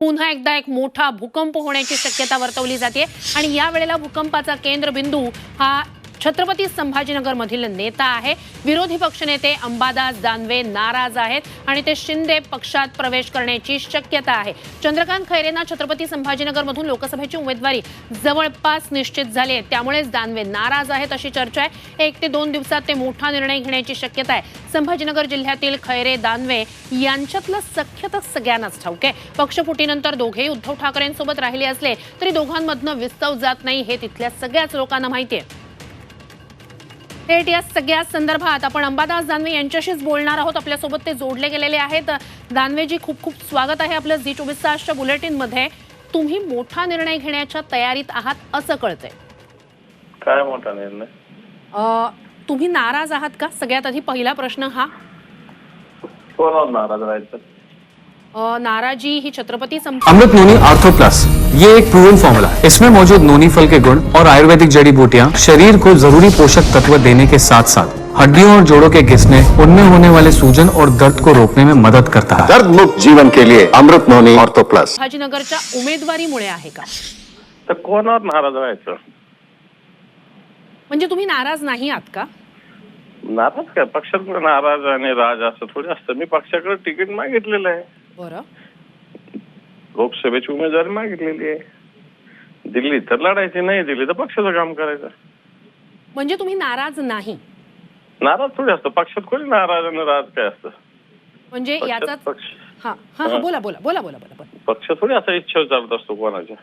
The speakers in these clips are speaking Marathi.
पुन्हा एकदा एक मोठा भूकंप होण्याची शक्यता वर्तवली जाते. आणि या वेळेला भूकंपाचा केंद्रबिंदू हा छत्रपती संभाजीनगर मधील नेता आहे. विरोधी पक्षनेते अंबादास दानवे नाराज आहेत आणि ते शिंदे पक्षात प्रवेश करण्याची शक्यता आहे. चंद्रकांत खैरेंना छत्रपती संभाजीनगर मधून लोकसभेची उमेदवारी जवळपास निश्चित झाली आहे. त्यामुळेच दानवे नाराज आहेत अशी चर्चा आहे. एक ते दोन दिवसात ते मोठा निर्णय घेण्याची शक्यता आहे. संभाजीनगर जिल्ह्यातील खैरे दानवे यांच्यातलं सख्य तर सगळ्यांनाच ठाऊक आहे. पक्षफुटीनंतर दोघेही उद्धव ठाकरेंसोबत राहिले असले तरी दोघांमधनं विस्तव जात नाही हे तिथल्या सगळ्याच लोकांना माहिती आहे. थेट या सगळ्या संदर्भात. आपण अंबादास दानवे यांच्याशीच बोलणार आहोत. आपल्यासोबत ते जोडले गेलेले आहेत. दानवेजी खूप खूप स्वागत आहे आपलं झी चोवीस तासच्या बुलेटिनमध्ये. तुम्ही मोठा निर्णय घेण्याच्या तयारीत आहात असं कळतंय. काय मोठा निर्णय? अं, तुम्ही नाराज आहात का? सगळ्यात आधी पहिला प्रश्न हा. नाराज राहायचं? अं, नाराजी ही Chhatrapati Amrit noni ortho plus ये एक प्रूवन फॉर्मूला है। इसमें मौजूद नोनी फल के गुण और आयुर्वेदिक जड़ी बूटियाँ शरीर को जरूरी पोषक तत्व देने के साथ साथ हड्डियों और जोड़ों के घिसने उनमें होने वाले सूजन और दर्द को रोकने में मदद करता है। दर्द मुक्त जीवन के लिए अमृत नोनी ऑर्थो प्लस। संभाजीनगरच्या उमेदवारीमुळे आहे का? तर कोणावर नाराज राहायचं म्हणजे तुम्ही नाराज नाही आहात का? नाराज काय? पक्षाकडे नाराज आणि राज असं थोडी असतं. मी पक्षाकडे तिकीट मागितलेलं आहे. बरं. लोकसभेची उमेदवारी मागितलेली आहे. दिल्ली तर लढायची नाही दिली तर पक्षाचं काम करायचं. म्हणजे तुम्ही नाराज नाही. नाराज थोडी असतं. पक्षात कोणी नाराज आणि राज काय असतं? म्हणजे याचा पक्ष. हा हा हा बोला बोला बोला बोला बोला बोला. पक्ष थोडी असा इच्छा चालत असतो कोणाच्या.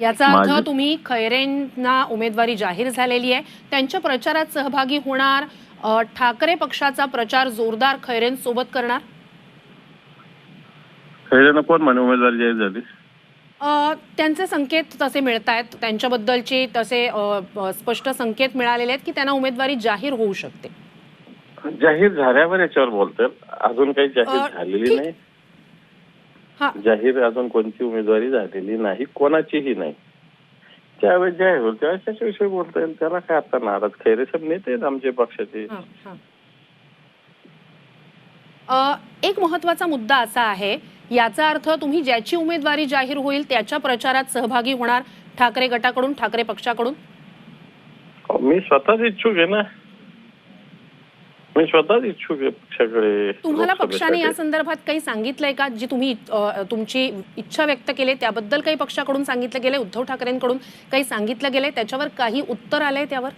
याचा अर्थ तुम्ही खैरेंना उमेदवारी जाहीर झालेली आहे. त्यांच्या प्रचारात सहभागी होणार अ, ठाकरे पक्षाचा प्रचार जोरदार खैरेंसोबत करणार? खैरेनं कोण म्हणे? उमेदवारी जाहीर झाली. अ, त्यांचे संकेत तसे मिळत आहेत. त्यांच्याबद्दलचे तसे अ, अ, स्पष्ट संकेत मिळालेले आहेत की त्यांना उमेदवारी जाहीर होऊ शकते. जाहीर झाल्यावर याच्यावर बोलतात. अजून काही जाहीर झालेली ठीक. नाही. हा. जाहीर अजून कोणती उमेदवारी झालेली नाही कोणाचीही नाही. त्यावेळेस जाहीर होईल त्यावेळेस त्याच्याविषयी बोलता येईल. त्याला काय आता नाराज खैरे साहेब नेते आहेत आमचे पक्षाचे. हा, हा. अ, एक महत्त्वाचा मुद्दा असा आहे याचा अर्थ तुम्ही ज्याची उमेदवारी जाहीर होईल त्याच्या प्रचारात सहभागी होणार ठाकरे गटाकडून ठाकरे पक्षाकडून? मी स्वतःच इच्छुक आहे ना. मी स्वतःच इच्छुक आहे पक्षाकडे तुम्हाला. पक्षाने या संदर्भात काही सांगितलंय का? जी तुम्ही तुमची इच्छा व्यक्त केली त्याबद्दल काही पक्षाकडून सांगितलं गेलंय? उद्धव ठाकरेंकडून काही सांगितलं गेलंय? त्याच्यावर काही उत्तर आलंय त्यावर?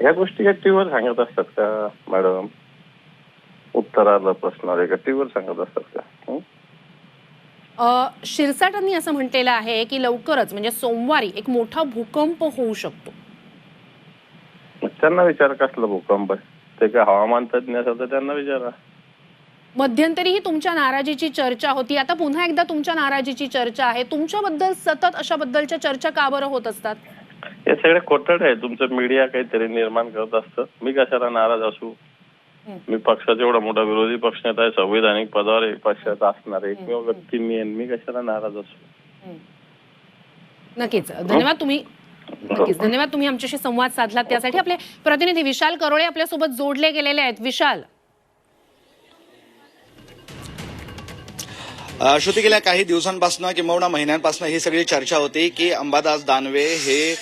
ह्या गोष्टी सांगत असतात का मॅडम? उत्तराला प्रश्न का? टीव्हीवर सांगत असतात का? हं? शिरसाटांनी असं म्हटलेलं आहे की लवकरच म्हणजे सोमवारी एक मोठा भूकंप होऊ शकतो. त्यांना विचार कसला भूकंप आहे? ते काय हवामान तज्ञ असेल तर त्यांना विचारा. मध्यंतरीही तुमच्या नाराजीची चर्चा होती. आता पुन्हा एकदा तुमच्या नाराजीची चर्चा आहे. तुमच्याबद्दल सतत अशाबद्दलच्या चर्चा का बरं होत असतात? हे सगळे खोटड आहे. तुमचं मीडिया काहीतरी निर्माण करत असतं. मी कशाला नाराज असू? हं. मी पक्षाचा एवढा मोठा विरोधी पक्षनेता आहे संविधानिक पदावर पक्षात असणार एकमेव व्यक्ती मी मी कशाला नाराज असू? नक्कीच. धन्यवाद तुम्ही. नक्कीच. धन्यवाद तुम्ही आमच्याशी संवाद साधलात त्यासाठी आपले प्रतिनिधी विशाल करोळे आपल्यासोबत जोडले गेलेले आहेत. विशाल. अ, श्रुती गेल्या काही दिवसांपासून किंबहुना महिन्यांपासून ही सगळी चर्चा होती की अंबादास दानवे हे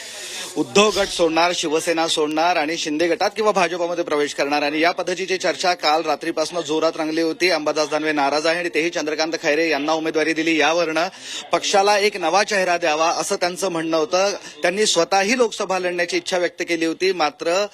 उद्धव गट सोडणार शिवसेना सोडणार आणि शिंदे गटात किंवा भाजपामध्ये प्रवेश करणार. आणि या पद्धतीची चर्चा काल रात्रीपासून जोरात रंगली होती. अंबादास दानवे नाराज आहे आणि तेही चंद्रकांत खैरे यांना उमेदवारी दिली. यावरनं पक्षाला एक नवा चेहरा द्यावा असं त्यांचं म्हणणं होतं. त्यांनी स्वतःही लोकसभा लढण्याची इच्छा व्यक्त केली होती. मात्र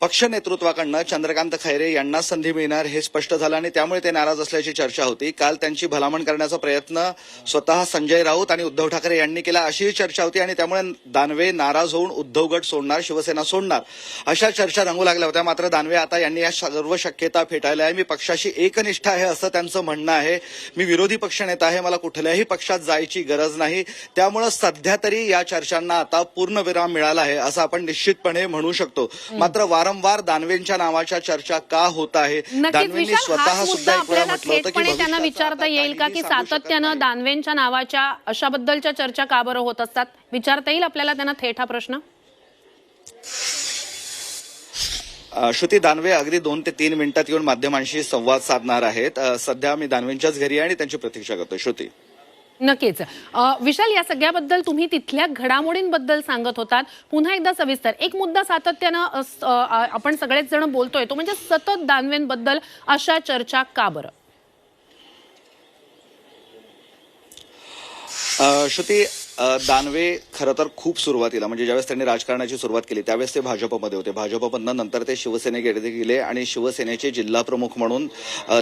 पक्ष नेतृत्वाकडनं चंद्रकांत खैरे यांना संधी मिळणार हे स्पष्ट झालं आणि त्यामुळे ते नाराज असल्याची चर्चा होती. काल त्यांची भलामण करण्याचा प्रयत्न स्वतः संजय राऊत आणि उद्धव ठाकरे यांनी केला अशीही चर्चा होती आणि त्यामुळे दानवे नाराज होऊन उद्धव गट सोडणार शिवसेना सोडणार अशा चर्चा रंगू लागल्या होत्या. मात्र दानवे आता यांनी या सर्व शक्यता फेटाळल्या आहे. मी पक्षाशी एकनिष्ठ आहे असं त्यांचं म्हणणं आहे. मी विरोधी पक्षनेता आहे. मला कुठल्याही पक्षात जायची गरज नाही. त्यामुळं सध्या तरी या चर्चांना आता पूर्णविराम मिळाला आहे असं आपण निश्चितपणे म्हणू शकतो. मात्र वारंवार दानवेंच्या नावाच्या चर्चा का होत आहे? दानवेंनी स्वतः सुद्धा एक वेळा म्हटलं होतं की त्यांना विचारता येईल का की सातत्यानं. दानवेंच्या नावाच्या अशाबद्दलच्या चर्चा का बरं होत असतात? विचारता येईल आपल्याला त्यांना थेट हा प्रश्न? श्रुती दानवे अगदी दोन ते तीन मिनिटात येऊन माध्यमांशी संवाद साधणार आहेत. सध्या मी दानवेंच्याच घरी आहे आणि त्यांची प्रतीक्षा करतोय. श्रुती. नक्कीच. विशाल या सगळ्याबद्दल तुम्ही तिथल्या घडामोडींबद्दल सांगत होतात. पुन्हा एकदा सविस्तर एक मुद्दा सातत्यानं आपण सगळेच जण बोलतोय तो म्हणजे सतत दानवेंबद्दल अशा चर्चा का बरं? श्रुती दानवे खरं तर खूप सुरुवातीला म्हणजे ज्यावेळेस त्यांनी राजकारणाची सुरुवात केली त्यावेळेस ते भाजपमध्ये होते. भाजपमधनं नंतर ते शिवसेनेकडे गेले आणि शिवसेनेचे जिल्हा प्रमुख म्हणून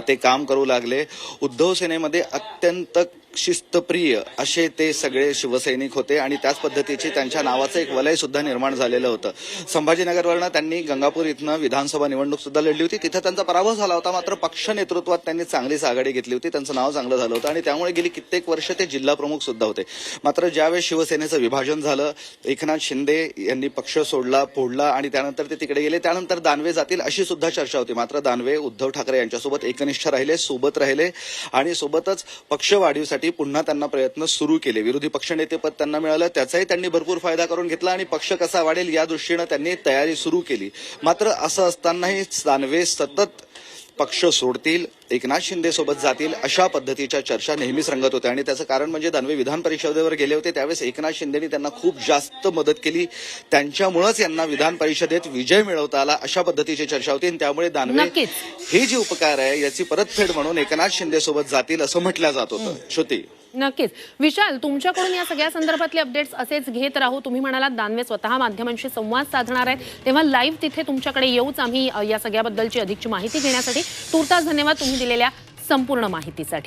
ते काम करू लागले. उद्धव सेनेमध्ये अत्यंत शिस्तप्रिय असे ते सगळे शिवसैनिक होते आणि त्याच पद्धतीचे त्यांच्या नावाचं एक वलय सुद्धा निर्माण झालेलं होतं. संभाजीनगरवरनं त्यांनी गंगापूर इथनं विधानसभा निवडणूक सुद्धा लढली होती. तिथं त्यांचा पराभव झाला होता मात्र पक्ष नेतृत्वात त्यांनी चांगलीच आघाडी घेतली होती. त्यांचं नाव चांगलं झालं होतं आणि त्यामुळे गेली कित्येक वर्ष ते जिल्हा प्रमुख सुद्धा होते. मात्र ज्यावेळेस शिवसेनेचं विभाग विभाजन झालं. एकनाथ शिंदे यांनी पक्ष सोडला फोडला आणि त्यानंतर ते तिकडे गेले. त्यानंतर दानवे जातील अशी सुद्धा चर्चा होती. मात्र दानवे उद्धव ठाकरे यांच्यासोबत एकनिष्ठ राहिले सोबत राहिले आणि सोबतच पक्ष वाढीसाठी पुन्हा त्यांना प्रयत्न सुरू केले. विरोधी पक्षनेतेपद त्यांना मिळालं त्याचाही त्यांनी भरपूर फायदा करून घेतला आणि पक्ष कसा वाढेल या दृष्टीनं त्यांनी तयारी सुरू केली. मात्र असं असतानाही दानवे सतत पक्ष सोडतील एकनाथ शिंदे सोबत जातील अशा पद्धतीच्या चर्चा नेहमीच रंगत होत्या. आणि त्याचं कारण म्हणजे दानवे विधान परिषदेवर गेले होते त्यावेळेस एकनाथ शिंदेनी त्यांना खूप जास्त मदत केली. त्यांच्यामुळेच यांना विधान परिषदेत विजय मिळवता आला अशा पद्धतीची चर्चा होती. आणि त्यामुळे दानवे. हे जे उपकार आहे याची परतफेड म्हणून एकनाथ शिंदे सोबत जातील असं म्हटलं जात होतं. श्रुती. नक्कीच. विशाल तुमच्याकडून या सगळ्या संदर्भातले अपडेट्स असेच घेत राहू. तुम्ही म्हणालात दानवे स्वतः माध्यमांशी संवाद साधणार आहेत. तेव्हा लाईव्ह तिथे तुमच्याकडे येऊच आम्ही या सगळ्याबद्दलची अधिकची माहिती घेण्यासाठी. तुर्तास धन्यवाद तुम्ही दिलेल्या संपूर्ण माहितीसाठी.